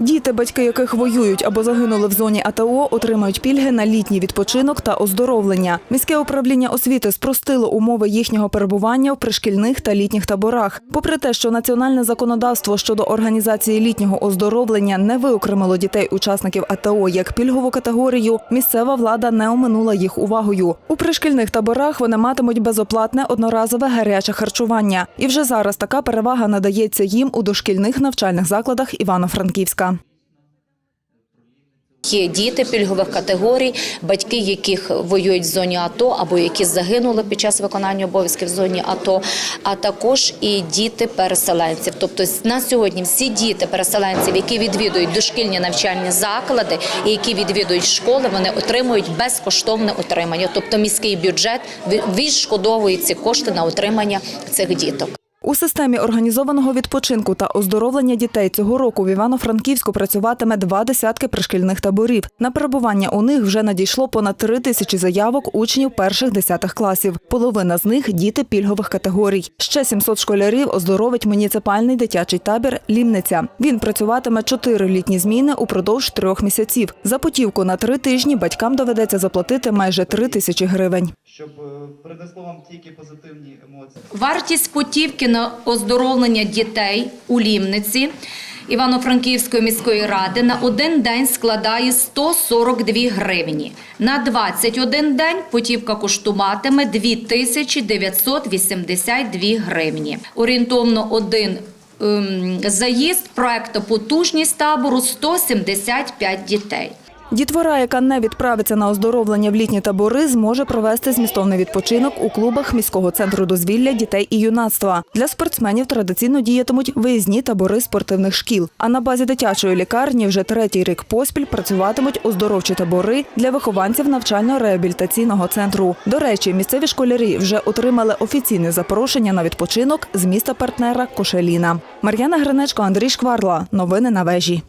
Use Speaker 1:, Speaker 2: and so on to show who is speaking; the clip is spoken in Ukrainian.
Speaker 1: Діти, батьки яких воюють або загинули в зоні АТО, отримають пільги на літній відпочинок та оздоровлення. Міське управління освіти спростило умови їхнього перебування в пришкільних та літніх таборах. Попри те, що національне законодавство щодо організації літнього оздоровлення не виокремило дітей-учасників АТО як пільгову категорію, місцева влада не оминула їх увагою. У пришкільних таборах вони матимуть безоплатне одноразове гаряче харчування. І вже зараз така перевага надається їм у дошкільних навчальних закладах Івано-Франківська.
Speaker 2: Є діти пільгових категорій, батьки яких воюють в зоні АТО або які загинули під час виконання обов'язків в зоні АТО, а також і діти переселенців. Тобто на сьогодні всі діти переселенців, які відвідують дошкільні навчальні заклади і які відвідують школи, вони отримують безкоштовне утримання. Тобто міський бюджет відшкодовує ці кошти на утримання цих діток.
Speaker 1: У системі організованого відпочинку та оздоровлення дітей цього року в Івано-Франківську працюватиме два десятки пришкільних таборів. На перебування у них вже надійшло понад три тисячі заявок учнів перших десятих класів. Половина з них діти пільгових категорій. Ще 700 школярів оздоровить муніципальний дитячий табір Лімниця. Він працюватиме чотири літні зміни упродовж трьох місяців. За путівку на три тижні батькам доведеться заплатити майже три тисячі гривень.
Speaker 3: Щоб е, принесло вам тільки позитивні емоції.
Speaker 2: Вартість путівки на оздоровлення дітей у Лімниці Івано-Франківської міської ради на один день складає 142 гривні. На 21 день путівка коштуватиме 2982 гривні. Орієнтовно один ем, заїзд проекту потужність табору 175 дітей.
Speaker 1: Дітвора, яка не відправиться на оздоровлення в літні табори, зможе провести змістовний відпочинок у клубах міського центру дозвілля дітей і юнацтва. Для спортсменів традиційно діятимуть виїзні табори спортивних шкіл. А на базі дитячої лікарні вже третій рік поспіль працюватимуть оздоровчі табори для вихованців навчально-реабілітаційного центру. До речі, місцеві школярі вже отримали офіційне запрошення на відпочинок з міста партнера Кошеліна. Мар'яна Гринечко, Андрій Шкварла. Новини на вежі.